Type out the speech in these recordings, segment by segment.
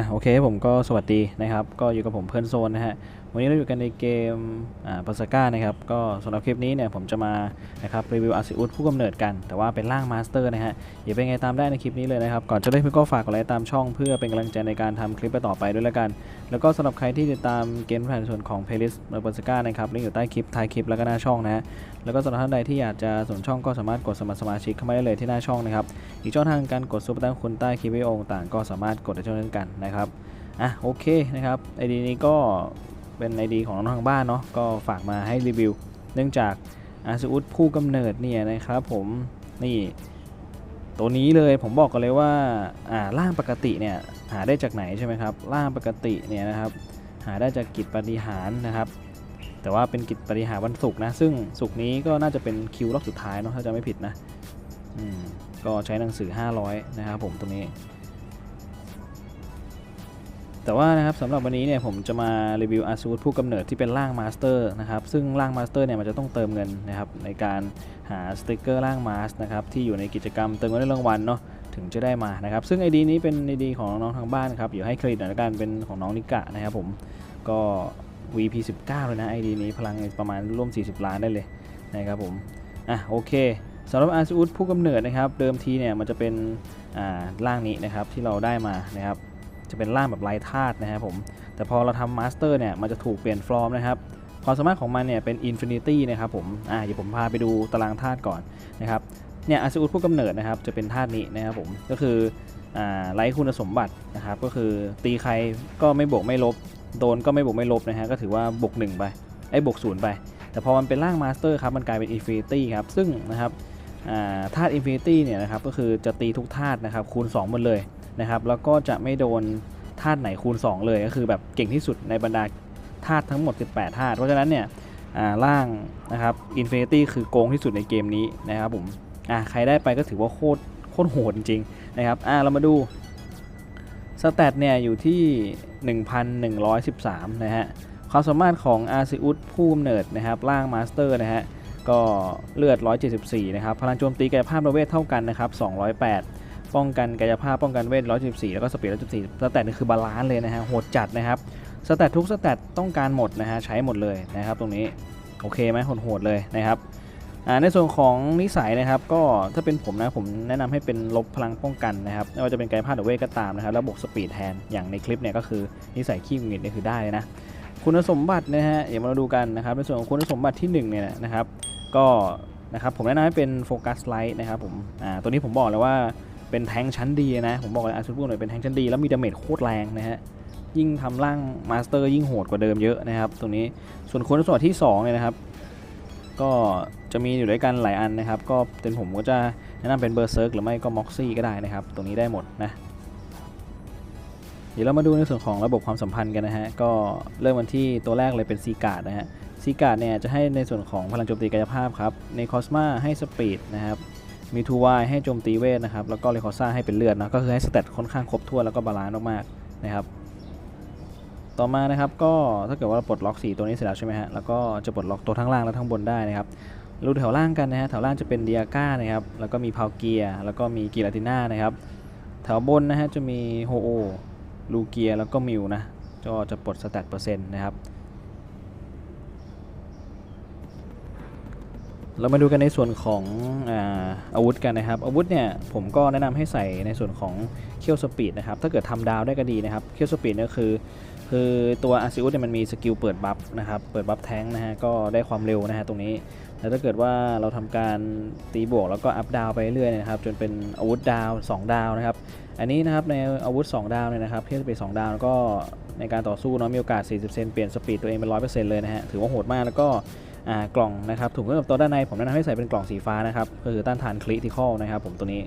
อะโอเคผมก็สวัสดีนะครับ ก็อยู่กับผมเพื่อนโซนนะฮะ วันนี้เราอยู่กันในเกมอ่าปาสก้านะครับ ก็สำหรับคลิปนี้เนี่ยผมจะมานะครับรีวิวอาซิอุสผู้กำเนิดกัน แต่ว่าเป็นร่างมาสเตอร์นะฮะอย่าเป็นไงตามได้ในคลิปนี้เลยนะครับ ก่อนจะเล่นเพื่อนก็ฝากกดไลค์ตามช่องเพื่อเป็นกำลังใจในการทำคลิปต่อไปด้วยแล้วกัน แล้วก็สำหรับใครที่ติดตามเกมผ่านส่วนของ playlist ปาสก้านะครับลิงก์อยู่ใต้คลิปท้ายคลิปแล้วก็หน้าช่องนะฮะแล้วก็สำหรับท่านใดที่อยากจะสนช่องก็สามารถกดสมัครสมาชิกเข้ามาได้เลยที่หน้าช่องนะครับอีกช่องทางการกดซุปเปอร์ตั้งคุณใต้คลิปวิดีโอต่างก็สามารถกดได้เช่นกันนะครับอะโอเคนะครับไอดีนี้ก็ เป็นไอดีของน้องทางบ้านเนาะก็ฝากมาให้รีวิว เนื่องจากอาซูอุสผู้กำเนิดเนี่ยนะครับผมนี่ตัวนี้เลยผมบอกกันเลยว่าอ่าร่างปกติเนี่ยหาได้จากไหนใช่ไหมครับร่างปกติเนี่ยนะครับหาได้จากกิจปฏิหารนะครับ แต่ว่าเป็นกิจปฏิหารวันศุกร์นะ ซึ่งศุกร์นี้ก็น่าจะเป็นคิวรอบสุดท้ายเนาะถ้าจะไม่ผิดนะอืมก็ใช้หนังสือ 500 นะครับผมตรงนี้ แต่ว่านะครับสำหรับวันนี้เนี่ยผมจะมารีวิวอาซูดผู้กำเนิดที่เป็นร่างมาสเตอร์นะครับซึ่งร่างมาสเตอร์เนี่ยมันจะต้องเติมเงินนะครับในการหาสติกเกอร์ร่างมาสนะครับที่อยู่ในกิจกรรมเติมเงินได้รางวัลเนาะถึงจะได้มานะครับซึ่ง ID นี้เป็น ID ของน้องๆทางบ้านครับอยู่ให้เครดิตหน่อยละกันเป็นของน้องนิกะนะครับผมก็ VP 19 เลยนะ ID นี้พลังประมาณร่วม 40 ล้านได้เลยนะครับผมอะโอเคสำหรับอาซูดผู้กำเนิดนะครับเดิมทีเนี่ยมันจะเป็นอ่าร่างนี้นะครับที่เราได้มานะครับ จะเป็นร่างแบบไร้ธาตุนะครับผมแต่พอเราทำมาสเตอร์เนี่ยมันจะถูกเปลี่ยนฟอร์มนะครับความสามารถของมันเนี่ยเป็นอินฟินิตี้นะครับผมอ่าเดี๋ยวผมพาไปดูตารางธาตุก่อนนะครับเนี่ยอาซิอุสผู้กำเนิดนะครับจะเป็นธาตุนี้นะครับผมก็คืออ่าไร้คุณสมบัตินะครับก็คือตีใครก็ไม่บวกไม่ลบโดนก็ไม่บวกไม่ลบนะฮะก็ถือว่าบวกหนึ่งไปไอ้บวกศูนย์ไป แต่พอมันเป็นร่างมาสเตอร์ครับมันกลายเป็นอินฟินิตี้ครับซึ่งนะครับอ่าธาตุอินฟินิตี้เนี่ยนะครับก็คือจะตีทุกธาตุนะครับคูณ2หมดเลย นะครับแล้วก็จะไม่โดนธาตุไหนคูณ 2 เลยก็คือแบบเก่งที่สุดในบรรดาธาตุทั้งหมด 18ธาตุเพราะฉะนั้นเนี่ยล่างนะครับอินฟินิตี้คือโกงที่สุดในเกมนี้นะครับผมอ่าใครได้ไปก็ถือว่าโคตรโคตรโหดจริงนะครับอ่าเรามาดูสแตทเนี่ยอยู่ที่ 1,113 นะฮะความสามารถของอาซิอุสผู้กำเนิดนะครับล่างมาสเตอร์นะฮะก็เลือด 174 นะครับ พลังโจมตีกายภาพระเวทเท่ากันนะครับ 208 ป้องกันกายภาพป้องกันเวท 114 แล้วก็สปีด 114 สแตทนี่คือบาลานซ์เลยนะฮะโหดจัดนะครับ สแตททุกสแตทต้องการหมดนะฮะใช้หมดเลยนะครับตรงนี้โอเคไหมโหดๆเลยนะครับในส่วนของนิสัยนะครับก็ถ้าเป็นผมนะผมแนะนำให้เป็นลบพลังป้องกันนะครับไม่ว่าจะเป็นกายภาพหรือเวทก็ตามนะครับแล้วบวกสปีดแทนอย่างในคลิปเนี่ยก็คือนิสัยขี้หงุดหงิดนี่คือได้นะคุณสมบัตินะฮะเดี๋ยวมาดูกันนะครับในส่วนของคุณสมบัติที่หนึ่งเนี่ยนะครับก็นะครับผมแนะนำให้เป็นโฟกัสไลท์นะครับผมอ่าตัวนี้ผมบอกเลยว่า เป็นแทงชั้นดีนะ ผมบอกเลยอาซูพูหน่อยเป็นแทงชั้นดีแล้วมีดาเมจโคตรแรงนะฮะยิ่งทำร่างมาสเตอร์ยิ่งโหดกว่าเดิมเยอะนะครับ ตรงนี้ส่วนคุณสมบัติที่2เนี่ยนะครับ ก็จะมีอยู่ด้วยกันหลายอันนะครับ ก็เป็นผมก็จะแนะนำเป็นเบอร์เซิร์กหรือไม่ก็ม็อกซี่ก็ได้นะครับ ตรงนี้ได้หมดนะเดี๋ยวเรามาดูในส่วนของระบบความสัมพันธ์กันนะฮะ ก็เริ่มกันที่ตัวแรกเลยเป็นซีการ์ดนะฮะซีการ์ดเนี่ยจะให้ในส่วนของพลังโจมตีกายภาพครับ ในคอสมาให้สปีดนะครับ มีทูวายให้โจมตีเวทนะครับ แล้วก็เลคอซ่าให้เป็นเลือดนะก็คือให้สเตตค่อนข้างครบถ้วนแล้วก็บาลานซ์มากๆนะครับ ต่อมานะครับก็ถ้าเกิดว่าเราปลดล็อก 4 ตัวนี้เสร็จแล้วใช่ไหมฮะแล้วก็จะปลดล็อกตัวทั้งล่างและทั้งบนได้นะครับรูแถวล่างกันนะฮะแถวล่างจะเป็นเดียก้านะครับแล้วก็มีพาวเกียแล้วก็มีกีราติน่านะครับแถวบนนะฮะจะมีโฮโอลูเกียแล้วก็มิวนะก็จะปลดสแตทเปอร์เซ็นต์นะครับ เรามาดูกันในส่วนของอาอาวุธกันนะครับ อาวุธเนี่ยผมก็แนะนำให้ใส่ในส่วนของเคียวสปีดนะครับ ถ้าเกิดทำดาวได้ก็ดีนะครับ เคียวสปีดเนี่ยคือ คือตัวอาซิอุสเนี่ยมันมีสกิลเปิดบัฟนะครับ เปิดบัฟแท้งนะฮะ ก็ได้ความเร็วนะฮะตรงนี้ แล้วถ้าเกิดว่าเราทำการตีบวกแล้วก็อัพดาวไปเรื่อยๆนะครับ จนเป็นอาวุธดาว 2 ดาวนะครับ อันนี้นะครับในอาวุธ 2 ดาวเนี่ยนะครับเทียบเป็น2ดาวแล้วก็ในการต่อสู้เนาะมีโอกาส 40%เปลี่ยนสปีดตัวเองเป็น 100%เลยนะฮะ ถือว่าโหดมากแล้วก็ กล่องนะครับถุงเครื่องกับตัวด้านในผมแนะนำให้ใส่เป็นกล่องสีฟ้านะครับก็คือต้านทานคริติคอลนะครับผมตัวนี้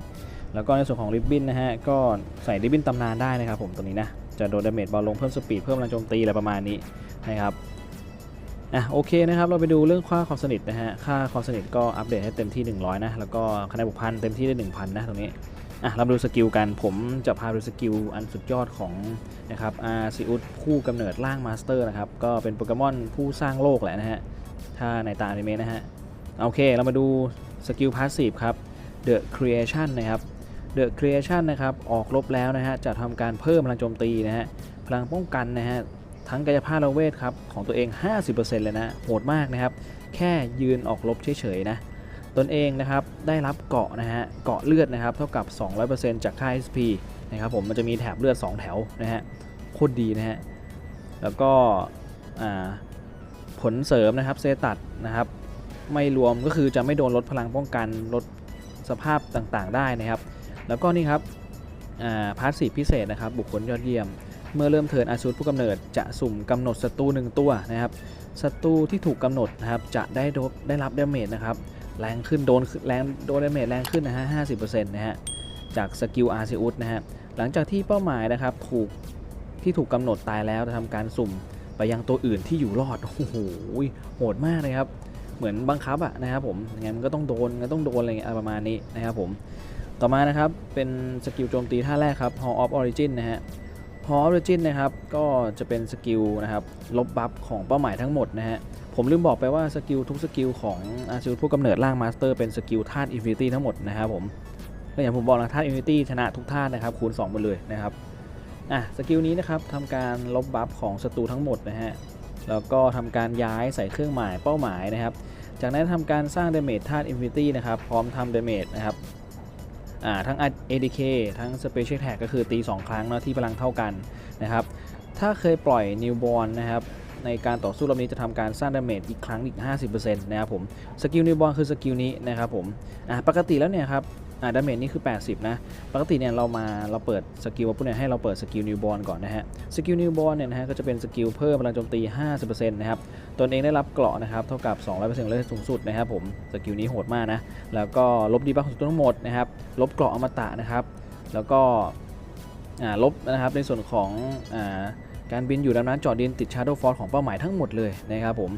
แล้วก็ในส่วนของริบบิ้นนะฮะก็ใส่ริบบิ้นตำนานได้นะครับผมตัวนี้นะจะโดนดาเมจเบาลงเพิ่มสปีดเพิ่มแรงโจมตีอะไรประมาณนี้นะครับอะโอเคนะครับเราไปดูเรื่องค่าความสนิทนะฮะค่าความสนิทก็อัปเดตให้เต็มที่ 100 นะ แล้วก็คะแนนบุกพันเต็มที่ได้ 1,000 นะตรงนี้อะเราดูสกิลกันผมจะพาดูสกิลอันสุดยอดของนะครับอาซิอุสผู้กำเนิดร่างมาสเตอร์นะครับก็เป็นโปเกมอนผู้สร้างโลกแหละนะฮะ ถ้าในตาอนิเมะนะฮะ โอเค เรามาดูสกิลพาสซีฟครับ The Creation นะครับ The Creation นะครับ ออกลบแล้วนะฮะ จะทำการเพิ่มพลังโจมตีนะฮะ พลังป้องกันนะฮะ ทั้งกายภาพและเวทครับ ของตัวเอง 50%เลยนะ โหดมากนะครับ แค่ยืนออกลบเฉยๆนะตนเองนะครับได้รับเกาะนะฮะเกาะเลือดนะครับเท่ากับ 200%จากค่า SP นะครับผมมันจะมีแถบเลือด 2 แถวนะฮะโคตรดีนะฮะแล้วก็อ่า ผลเสริมนะครับเซตัดนะครับ ไม่รวมก็คือจะไม่โดนลดพลังป้องกันลดสภาพต่างๆ ได้นะครับ แล้วก็นี่ครับพาร์ทสีพิเศษนะครับ บุคคลยอดเยี่ยม เมื่อเริ่มเทิร์นอาชูดผู้กำเนิดจะสุ่มกำหนดศัตรูหนึ่งตัวนะครับศัตรูที่ถูกกำหนดนะครับจะได้ดได้รับดาเมจนะครับแรงขึ้นโดนแรงโดนดาเมจแรงขึ้นนะฮะห้าสิบเปอร์เซ็นต์นะฮะจากสกิลอาร์ซิอุสนะฮะหลังจากที่เป้าหมายนะครับถูกที่ถูกกำหนดตายแล้วจะทำการสุ่ม ไปยังตัวอื่นที่อยู่รอดโอ้โหโหดมากเลยครับ เหมือนบังคับอะนะครับผมยังไงมันก็ต้องโดนก็ต้องโดนอะไรเงี้ยประมาณนี้นะครับผมต่อมานะครับเป็นสกิลโจมตีท่าแรกครับ Hall of Origin นะฮะ Hall of Origin นะครับก็จะเป็นสกิลนะครับลบบัฟของเป้าหมายทั้งหมดนะฮะผมลืมบอกไปว่าสกิลทุกสกิลของอาชิวผู้กำเนิดร่างมาสเตอร์เป็นสกิลธาตุอินฟินิตี้ทั้งหมดนะครับผมก็อย่างผมบอกนะธาตุอินฟินิตี้ชนะทุกธาตุนะครับคูณ2ไปเลยนะครับ อะสกิลนี้นะครับทำการลบบัฟของศัตรูทั้งหมดนะฮะแล้วก็ทำการย้ายใส่เครื่องหมายเป้าหมายนะครับ จากนั้นทำการสร้างเดเมจธาตุอินฟินิตี้นะครับพร้อมทำเดเมจนะครับอ่าทั้ง ADK ทั้ง Special Attack ก็คือตี 2 ครั้งเนาะที่พลังเท่ากันนะครับ ถ้าเคยปล่อย Newborn นะครับในการต่อสู้รอบนี้จะทำการสร้างดาเมจอีกครั้งอีก 50%นะครับผม สกิล Newborn คือสกิลนี้นะครับผม อ่าปกติแล้วเนี่ยครับ อ่าดาเมจนี่คือ 80 นะ ปกติเนี่ยเรามาเราเปิดสกิลพวกเนี่ยให้เราเปิดสกิล Newborn ก่อนนะฮะ สกิล Newborn เนี่ยนะฮะก็จะเป็นสกิลเพิ่มพลังโจมตี 50%นะครับ ตนเองได้รับเกราะนะครับเท่ากับ 200%เลยสูงสุดนะครับผม สกิลนี้โหดมากนะ แล้วก็ลบดีบัฟของตัวทั้งหมดนะครับ ลบเกราะอมตะนะครับ แล้วก็อ่าลบนะครับในส่วนของอ่าการบินอยู่ดำน้ำจอดดินติด Shadow Force ของเป้าหมายทั้งหมดเลยนะครับผม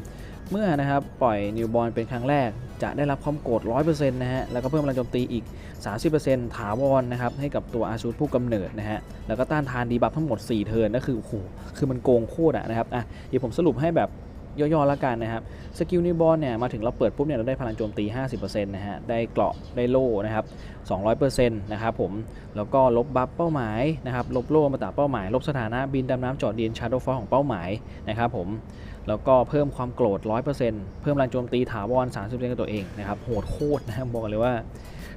เมื่อนะครับปล่อยนิวบอลเป็นครั้งแรก จะได้รับความโกรธ100%นะฮะแล้วก็เพิ่มพลังโจมตีอีก 30%ถาวรนะครับให้กับตัวอาชูดผู้กำเนิดนะฮะแล้วก็ต้านทานดีบัฟทั้งหมด 4 เทิร์นก็คือโอ้โหคือมันโกงโคตรอะนะครับอะเดี๋ยวผมสรุปให้แบบย่อๆแล้วกันนะครับสกิลนิวบอลเนี่ยมาถึงเราเปิดปุ๊บเนี่ยเราได้พลังโจมตี 50%นะฮะได้เกราะได้โล่นะครับ 200%นะครับผมแล้วก็ลบบัฟเป้าหมายนะครับลบโล่มาตาเป้าหมาย ลบสถานะบินดำน้ำจอดดินชาร์โดฟอของเป้าหมายนะครับผม แล้วก็เพิ่มความโกรธ 100%เพิ่มแรงโจมตีถาวร 30%กับตัวเองนะครับโหดโคตรนะครับบอกเลยว่า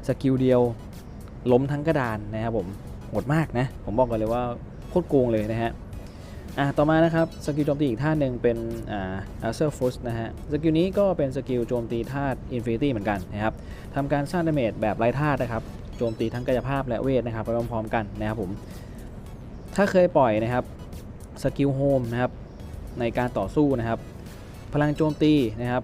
สกิลเดียวล้มทั้งกระดานนะครับผมโหดมากนะ ผมบอกกันเลยว่าโคตรโกงเลยนะฮะอะต่อมานะครับสกิลโจมตีอีกท่าหนึ่งเป็นอ่าอัลเซอร์ฟุสนะฮะสกิลนี้ก็เป็นสกิลโจมตีธาตุอินฟินิตี้เหมือนกันนะครับทำการสร้างดาเมจแบบไร้ธาตุนะครับโจมตีทั้งกายภาพและเวทนะครับไปพร้อมๆกันนะครับผมถ้าเคยปล่อยนะครับสกิลโฮมนะครับ ในการต่อสู้นะครับ พลังโจมตีนะครับ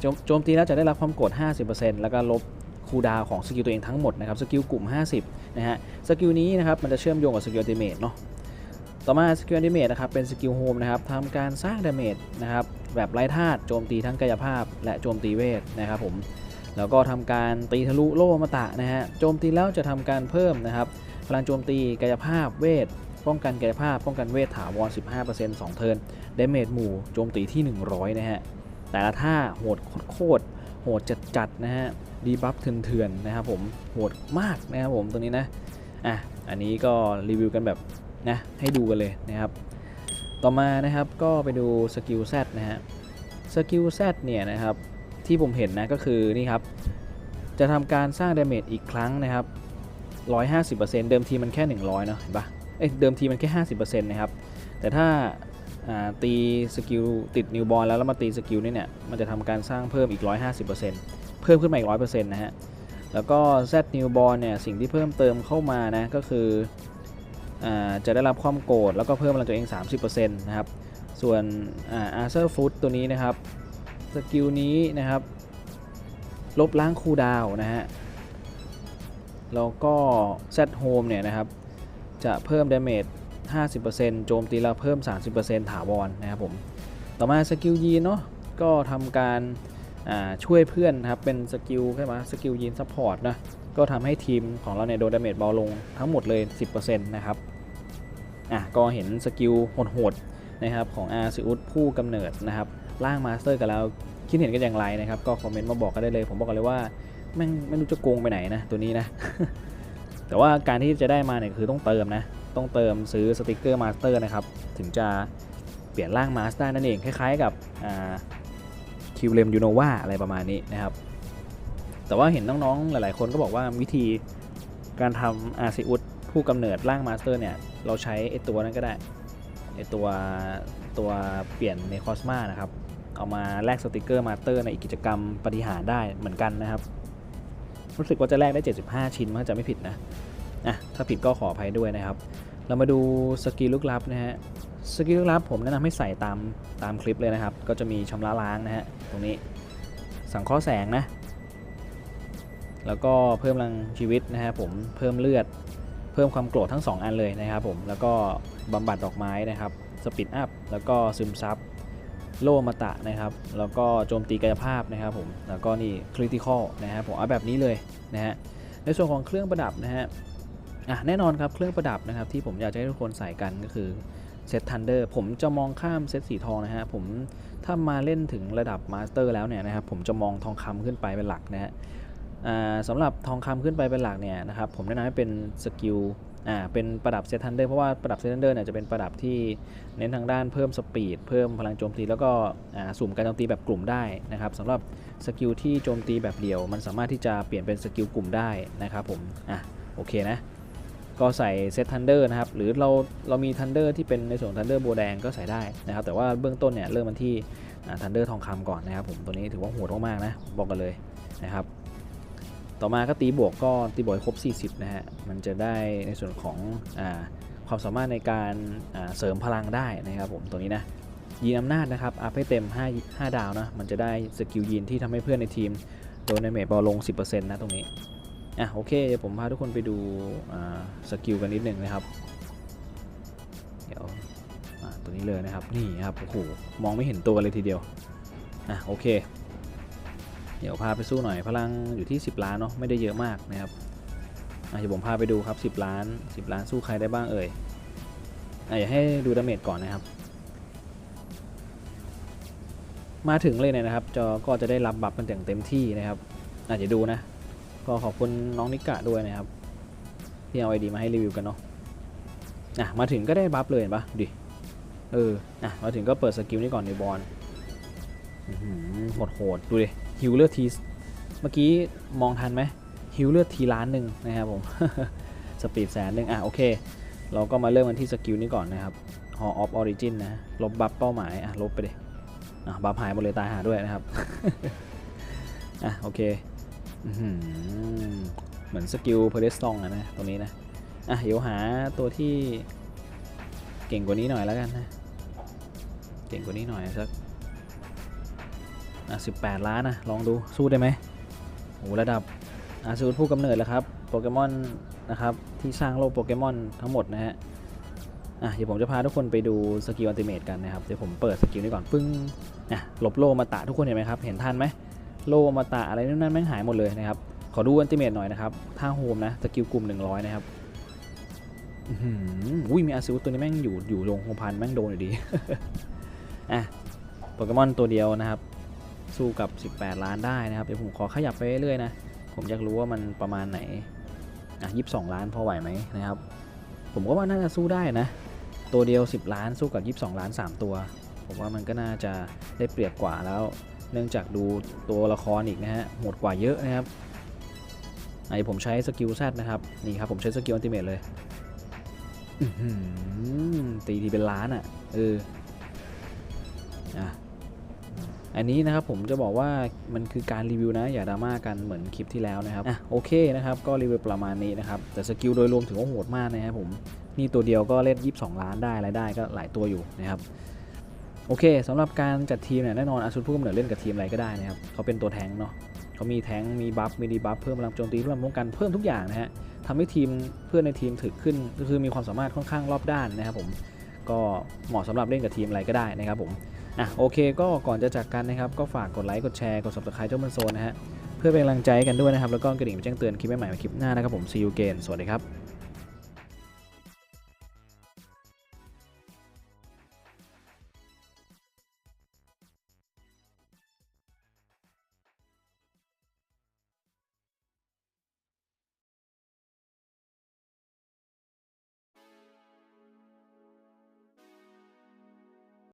โจมโจมตีแล้วจะได้รับความกด 50%แล้วก็ลบคูดาวของสกิลตัวเองทั้งหมดนะครับสกิลกลุ่ม 50นะฮะสกิลนี้นะครับมันจะเชื่อมโยงกับสกิลอัลติเมทเนาะต่อมาสกิลอัลติเมทนะครับเป็นสกิลโฮมนะครับทำการสร้างดาเมจนะครับแบบไร้ธาตุโจมตีทั้งกายภาพ และโจมตีเวทนะครับผมแล้วก็ทำการตีทะลุโล่มาตะนะฮะโจมตีแล้วจะทำการเพิ่มนะครับพลังโจมตีกายภาพเวท ป้องกันกายภาพ ป้องกันเวทถาวร 15% 2 เทิร์นดเมจหมู่โจมตีที่ 100 นะฮะ แต่ละท่าโหดโคตรโหดจัดๆนะฮะ ดีบัฟเถื่อนๆนะครับผม โหดมากนะครับผมตรงนี้นะ อะ อันนี้ก็รีวิวกันแบบนะ ให้ดูกันเลยนะครับ ต่อมานะครับก็ไปดูสกิล Z นะฮะ สกิล Z เนี่ยนะครับที่ผมเห็นนะก็คือนี่ครับ จะทำการสร้างดาเมจอีกครั้งนะครับ150%เดิมทีมันแค่ 100 เนาะเห็นปะ เอ้ยเดิมทีมันแค่ 50%นะครับ แต่ถ้าตีสกิลติดนิวบอลแล้วแล้วมาตีสกิลนี่เนี่ย มันจะทำการสร้างเพิ่มอีก 150%เพิ่มขึ้นมาอีก 100%นะฮะ แล้วก็ Z New Born เนี่ย สิ่งที่เพิ่มเติมเข้ามานะ ก็คืออจะได้รับความโกรธแล้วก็เพิ่มพลังตัวเอง 30%นะครับ ส่วนอาร์เซอร์ฟูดตัวนี้นะครับ สกิลนี้นะครับ ลบล้างคูดาวนะฮะ แล้วก็เซตโฮมเนี่ยนะครับ จะเพิ่มดาเมจ 50%โจมตีแล้วเพิ่ม 30%ถาวรนะครับผม ต่อมาสกิลยีนเนาะก็ทำการช่วยเพื่อนนะครับ เป็นสกิลใช่ไหมสกิลยีนซัพพอร์ตนะ ก็ทำให้ทีมของเราเนี่ยโดนดาเมจเบาลงทั้งหมดเลย 10%นะครับ อะก็เห็นสกิลโหดๆนะครับของอาซิอุสผู้กำเนิดนะครับร่างมาสเตอร์กันแล้วคิดเห็นกันอย่างไรนะครับ ก็คอมเมนต์มาบอกกันได้เลย ผมบอกกันเลยว่าแม่งไม่รู้จะโกงไปไหนนะตัวนี้นะ แต่ว่าการที่จะได้มาเนี่ยคือต้องเติมนะ ต้องเติมซื้อสติกเกอร์มาสเตอร์นะครับ ถึงจะเปลี่ยนร่างมาสได้นั่นเอง คล้ายๆกับคิวเลมยูโนวาอะไรประมาณนี้นะครับ แต่ว่าเห็นน้องๆ หลายๆ คนก็บอกว่าวิธีการทำอาซิอุสผู้กำเนิดร่างมาสเตอร์เนี่ย เราใช้ไอตัวนั้นก็ได้ไอตัวตัวเปลี่ยนในคอสมานะครับ เอามาแลกสติกเกอร์มาสเตอร์ในกิจกรรมปฏิหารได้เหมือนกันนะครับ รู้สึกว่าจะแลกได้ 75 ชิ้นมันจะไม่ผิดนะอะถ้าผิดก็ขออภัยด้วยนะครับ เรามาดูสกิลลึกลับนะฮะสกิลลึกลับผมแนะนำให้ใส่ตามตามคลิปเลยนะครับ ก็จะมีชำระล้างนะฮะตรงนี้สังเคราะห์แสงนะแล้วก็เพิ่มพลังชีวิตนะฮะผมเพิ่มเลือด เพิ่มความโกรธทั้ง 2 อันเลยนะครับผมแล้วก็บำบัดดอกไม้นะครับสปิดอัพแล้วก็ซึมซับ โลมาตะนะครับ แล้วก็โจมตีกายภาพนะครับผมแล้วก็นี่คริติคอลนะครับผมเอาแบบนี้เลยนะฮะในส่วนของเครื่องประดับนะฮะอะแน่นอนครับเครื่องประดับนะครับที่ผมอยากจะให้ทุกคนใส่กันก็คือเซตทันเดอร์ผมจะมองข้ามเซตสีทองนะฮะผมถ้ามาเล่นถึงระดับมาสเตอร์แล้วเนี่ยนะครับผมจะมองทองคำขึ้นไปเป็นหลักนะฮะสำหรับทองคำขึ้นไปเป็นหลักเนี่ยนะครับผมแนะนำให้เป็นสกิล อ่าเป็นประดับเซตทันเดอร์เพราะว่าประดับเซตทันเดอร์เนี่ยจะเป็นประดับที่เน้นทางด้านเพิ่มสปีดเพิ่มพลังโจมตีแล้วก็อ่าสุ่มการโจมตีแบบกลุ่มได้นะครับสำหรับสกิลที่โจมตีแบบเดียว มันสามารถที่จะเปลี่ยนเป็นสกิลกลุ่มได้นะครับผมอะโอเคนะก็ใส่เซตทันเดอร์นะครับหรือเราเรามีทันเดอร์ที่เป็นในส่วนทันเดอร์โบแดงก็ใส่ได้นะครับแต่ว่าเบื้องต้นเนี่ยเริ่มมันที่ทันเดอร์ทองคำก่อนนะครับผมตัวนี้ถือว่าโหดมากๆนะบอกกันเลยนะครับ ต่อมาก็ตีบวกก็ตีบวกครบ 40 นะฮะ มันจะได้ในส่วนของอความสามารถในการเสริมพลังได้นะครับผมตัวนี้นะยีนอำนาจนะครับอัพให้เต็ม 5 5 ดาวนะ มันจะได้สกิลยีนที่ทำให้เพื่อนในทีมโดนในเมจบอลลง 10%นะตรงนี้ อะโอเคเดี๋ยวผมพาทุกคนไปดูสกิลกันนิดนึงนะครับ เดี๋ยวอ่าตัวนี้เลยนะครับ นี่ครับ โอ้โห มองไม่เห็นตัวเลยทีเดียว อะโอเค เดี๋ยวพาไปสู้หน่อยพลังอยู่ที่ 10 ล้านเนาะไม่ได้เยอะมากนะครับอะเดี๋ยวผมพาไปดูครับ 10 ล้าน 10 ล้านสู้ใครได้บ้างเอ่ยอะอยากให้ดูดาเมจก่อนนะครับ มาถึงเลยเนี่ยนะครับจอก็จะได้รับบัฟกันอย่างเต็มที่นะครับอาจจะดูนะ ก็ขอบคุณน้องนิกะด้วยนะครับ ที่เอาไอดีมาให้รีวิวกันเนาะอะมาถึงก็ได้บัฟเลยเห็นปะดิเอออะมาถึงก็เปิดสกิลนี้ก่อนในบอลโหดโหดดูดิ ฮิวเลือดทีเมื่อกี้มองทันไหมฮิวเลือดทีล้านหนึ่งนะครับผม สปีดแสนหนึ่งอะโอเค เราก็มาเริ่มกันที่สกิลนี้ก่อนนะครับ Hall of Origin นะ ลบบัฟเป้าหมาย อะ ลบไปดิอะบัฟหายหมดเลยตายหาด้วยนะครับ อะโอเคอเหมือนสกิลเพลสตองอะนะ ตรงนี้นะ อะเดี๋ยวหาตัวที่เก่งกว่านี้หน่อยแล้วกันนะ เก่งกว่านี้หน่อยสัก อะสิบแปดล้านนะลองดูสู้ได้ไหมโอ้ระดับอาซูผู้กำเนิดแล้วครับโปเกมอนนะครับที่สร้างโลกโปเกมอนทั้งหมดนะฮะอะเดี๋ยวผมจะพาทุกคนไปดูสกิลอัลติเมทกันนะครับเดี๋ยวผมเปิดสกิลนี้ก่อนปึ้งอะหลบโลมาตะทุกคนเห็นไหมครับเห็นทันไหมโลมาตะอะไรนั่นนั่นแม่งหายหมดเลยนะครับขอดูอันติเมตหน่อยนะครับถ้าโฮมนะสกิลกลุ่ม 100 นะครับอื้อหืออุ้ยมีอาซิวตัวนี้แม่งอยู่อยู่ลงโฮมพันแม่งโดนอยู่ดีอะโปเกมอนตัวเดียวนะครับ สู้กับ 18 ล้านได้นะครับเดี๋ยวผมขอขยับไปเรื่อยๆนะผมอยากรู้ว่ามันประมาณไหนอะ22ล้านพอไหวไหมนะครับ ผมก็ว่าน่าจะสู้ได้นะ ตัวเดียว 10 ล้านสู้กับ 22 ล้าน 3 ตัว ผมว่ามันก็น่าจะได้เปรียบกว่าแล้ว เนื่องจากดูตัวละครอีกนะฮะโหดกว่าเยอะนะครับไอผมใช้สกิลแซดนะครับนี่ครับผมใช้สกิลอัลติเมทเลยตีทีเป็นล้านอะ่ะเอออะ อันนี้นะครับผมจะบอกว่ามันคือการรีวิวนะ อย่าดราม่ากันเหมือนคลิปที่แล้วนะครับอะโอเคนะครับก็รีวิวประมาณนี้นะครับแต่สกิลโดยรวมถือว่าโหดมากนะครับผมนี่ตัวเดียวก็เล่น 22 ล้านได้รายได้ก็หลายตัวอยู่นะครับโอเคสำหรับการจัดทีมเนี่ยแน่นอนอาซุนผู้กำเนิดเล่นกับทีมอะไรก็ได้นะครับเขาเป็นตัวแทงเนาะเขามีแทงมีบัฟมีดีบัฟเพิ่มพลังโจมตีเพิ่มป้องกันเพิ่มทุกอย่างนะฮะทำให้ทีมเพื่อนในทีมถึกขึ้นก็คือมีความสามารถค่อนข้างรอบด้านนะครับผมก็เหมาะสำหรับเล่นกับทีมอะไรก็ได้นะครับผม อะโอเคก็ก่อนจะจากกันนะครับ ก็ฝากกดไลค์กดแชร์กด subscribe เจ้ามันโซนนะฮะเพื่อเป็นกำลังใจกันด้วยนะครับ แล้วก็กระดิ่งแจ้งเตือนคลิปใหม่ๆคลิปหน้านะครับผมซีอูเกนสวัสดีครับ